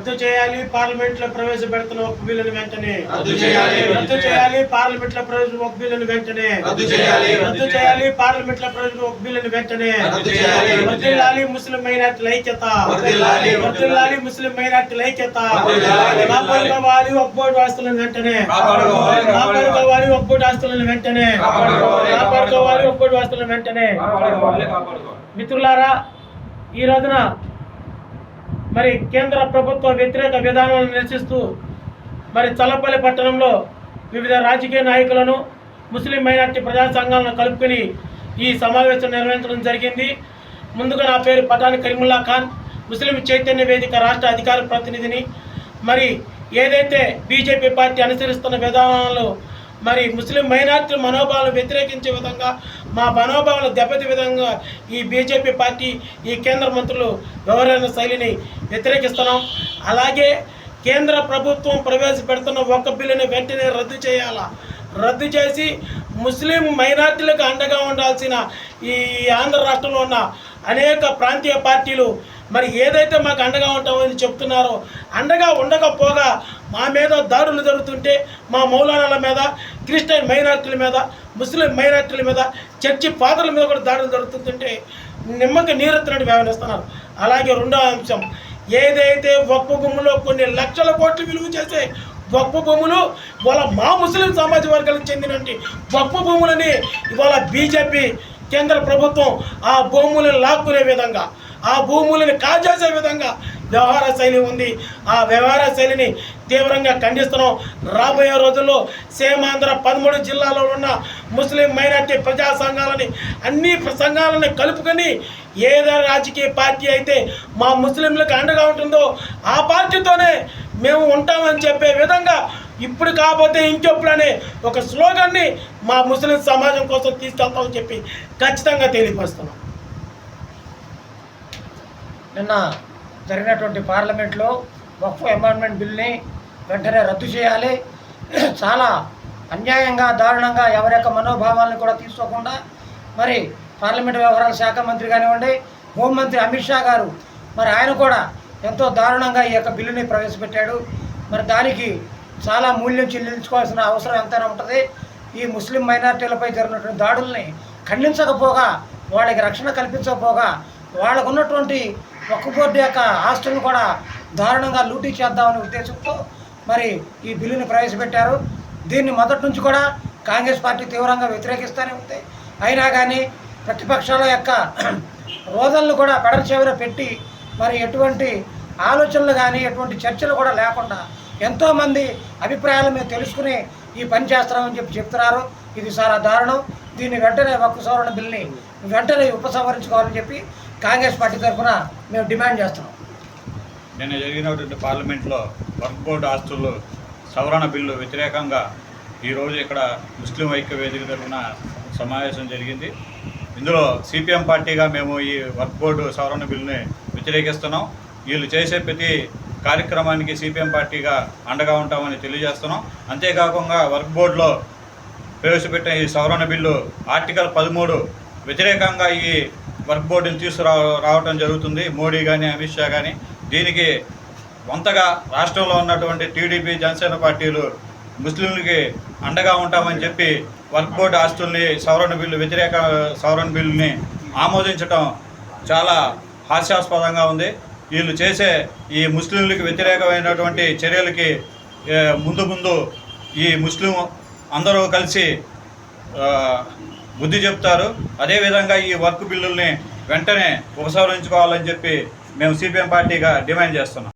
రద్దు చేయాలి పార్లమెంట్లో ప్రవేశపెడుతున్న ఒక బిల్లును వెంటనే రద్దు చేయాలి. రద్దు చేయాలి పార్లమెంట్లో ప్రవేశ ఒక బిల్లును వెంటనే రద్దు చేయాలి. రద్దు చేయాలి పార్లమెంట్లో ప్రవేశ ఒక బిల్లును వెంటనే రద్దు చేయాలి. ముస్లిం మైనార్టీల ఐక్యత. వర్ధిల్లాలి ముస్లిం మైనార్టీల ఐక్యత. కాపాడుకోవాలి ఒక్కోటి ఆస్తులను వెంటనే కాపాడుకోవాలి. ఒక్కోటి ఆస్తులను వెంటనే కాపాడుకోవాలి. ఒక్కోటి ఆస్తులను వెంటనే మిత్రులారా ఈ రోజున మరి కేంద్ర ప్రభుత్వ వ్యతిరేక విధానాలను నిరసిస్తూ మరి చల్లపల్లి పట్టణంలో వివిధ రాజకీయ నాయకులను ముస్లిం మైనార్టీ ప్రజా సంఘాలను కలుపుకొని ఈ సమావేశం నిర్వహించడం జరిగింది. ముందుగా నా పేరు పఠాని కరీముల్లా ఖాన్ ముస్లిం చైతన్య వేదిక రాష్ట్ర అధికార ప్రతినిధిని. మరి ఏదైతే బీజేపీ పార్టీ అనుసరిస్తున్న విధానాలు మరి ముస్లిం మైనార్టీ మనోభావాలను వ్యతిరేకించే విధంగా మా మనోభావాలను దెబ్బతి విధంగా ఈ బీజేపీ పార్టీ ఈ కేంద్ర మంత్రులు వ్యవహరణ శైలిని వ్యతిరేకిస్తున్నాం. అలాగే కేంద్ర ప్రభుత్వం ప్రవేశపెడుతున్న ఒక్క బిల్లుని వెంటనే రద్దు చేయాలా? రద్దు చేసి ముస్లిం మైనార్టీలకు అండగా ఉండాల్సిన ఈ ఆంధ్ర రాష్ట్రంలో ఉన్న అనేక ప్రాంతీయ పార్టీలు మరి ఏదైతే మాకు అండగా ఉంటామని చెప్తున్నారో అండగా ఉండకపోగా మా మీద దాడులు జరుగుతుంటే మా మౌలానాల మీద క్రిస్టియన్ మైనార్టీల మీద ముస్లిం మైనార్టీల మీద చర్చి ఫాదర్ల మీద కూడా దాడులు జరుగుతుంటే నిమ్మకి నీరెత్తినట్టు వ్యవహరిస్తున్నారు. అలాగే రెండో అంశం ఏదైతే ఒక్క భూములో కొన్ని లక్షల కోట్లు విలువ చేసే వక్ఫ భూములు ఇవాళ మా ముస్లిం సమాజ వర్గాలకు చెందినటువంటి వక్ఫ భూములని ఇవాళ బీజేపీ కేంద్ర ప్రభుత్వం ఆ భూములను లాక్కునే విధంగా ఆ భూములను కాజేసే విధంగా వ్యవహార శైలి ఉంది. ఆ వ్యవహార శైలిని తీవ్రంగా ఖండిస్తున్నాం. రాబోయే రోజుల్లో సేమాంధ్ర పదమూడు జిల్లాలో ఉన్న ముస్లిం మైనార్టీ ప్రజా సంఘాలని అన్ని సంఘాలని కలుపుకొని ఏదైనా రాజకీయ పార్టీ అయితే మా ముస్లింలకు అండగా ఉంటుందో ఆ పార్టీతోనే మేము ఉంటామని చెప్పే విధంగా ఇప్పుడు కాకపోతే ఇంకెప్పుడు అనే ఒక స్లోగన్ని మా ముస్లిం సమాజం కోసం తీసుకెళ్తామని చెప్పి ఖచ్చితంగా తెలియపరుస్తున్నాం. నిన్న జరిగినటువంటి పార్లమెంట్లో వక్ఫ్ అమెండ్మెంట్ బిల్ని వెంటనే రద్దు చేయాలి. చాలా అన్యాయంగా దారుణంగా ఎవరి యొక్క మనోభావాలను కూడా తీసుకోకుండా మరి పార్లమెంట్ వ్యవహారాల శాఖ మంత్రి కానివ్వండి హోంమంత్రి అమిత్ షా గారు మరి ఆయన కూడా ఎంతో దారుణంగా ఈ యొక్క బిల్లుని ప్రవేశపెట్టాడు. మరి దానికి చాలా మూల్యం చెల్లించుకోవాల్సిన అవసరం ఎంతైనా ఉంటుంది. ఈ ముస్లిం మైనార్టీలపై జరిగినటువంటి దాడుల్ని ఖండించకపోగా వాళ్ళకి రక్షణ కల్పించకపోగా వాళ్ళకు ఉన్నటువంటి ఒక్క బోర్డు యొక్క ఆస్తులను కూడా దారుణంగా లూటీ చేద్దామనే ఉద్దేశంతో మరి ఈ బిల్లుని ప్రవేశపెట్టారు. దీన్ని మొదటి నుంచి కూడా కాంగ్రెస్ పార్టీ తీవ్రంగా వ్యతిరేకిస్తూనే ఉంది. అయినా కానీ ప్రతిపక్షాల యొక్క రోజులను కూడా పెడల చివర పెట్టి మరి ఎటువంటి ఆలోచనలు కానీ ఎటువంటి చర్చలు కూడా లేకుండా ఎంతోమంది అభిప్రాయాలు మేము తెలుసుకుని ఈ పని చేస్తున్నామని చెప్పి చెప్తున్నారు. ఇది చాలా దారుణం. దీన్ని వెంటనే ఒక్క సవరణ బిల్ని వెంటనే ఉపసంహరించుకోవాలని చెప్పి కాంగ్రెస్ పార్టీ తరఫున మేము డిమాండ్ చేస్తున్నాం. నిన్న జరిగినటువంటి పార్లమెంట్లో వర్క్ బోర్డు ఆస్తులు సవరణ బిల్లు వ్యతిరేకంగా ఈరోజు ఇక్కడ ముస్లిం ఐక్య వేదిక తరఫున సమావేశం జరిగింది. ఇందులో సిపిఎం పార్టీగా మేము ఈ వర్క్ బోర్డు సవరణ బిల్లుని వ్యతిరేకిస్తున్నాం. వీళ్ళు చేసే ప్రతి కార్యక్రమానికి సిపిఎం పార్టీగా అండగా ఉంటామని తెలియజేస్తున్నాం. అంతేకాకుండా వర్క్ బోర్డులో ప్రవేశపెట్టిన ఈ సవరణ బిల్లు ఆర్టికల్ పదమూడు వ్యతిరేకంగా ఈ వర్క్ బోర్డుని తీసుకురా రావటం జరుగుతుంది. మోడీ కానీ అమిత్ షా కానీ దీనికి వంతగా రాష్ట్రంలో ఉన్నటువంటి టీడీపీ జనసేన పార్టీలు ముస్లింలకి అండగా ఉంటామని చెప్పి వర్క్ బోర్డు ఆస్తుల్ని సవరణ బిల్లు వ్యతిరేక సవరణ బిల్లుని ఆమోదించటం చాలా హాస్యాస్పదంగా ఉంది. వీళ్ళు చేసే ఈ ముస్లింలకు వ్యతిరేకమైనటువంటి చర్యలకి ముందు ముందు ఈ ముస్లిం అందరూ కలిసి బుద్ధి చెప్తారు. అదేవిధంగా ఈ వర్క్ బిల్లుల్ని వెంటనే ఉపసంహరించుకోవాలని చెప్పి మేము సిపిఎం పార్టీగా డిమాండ్ చేస్తున్నాం.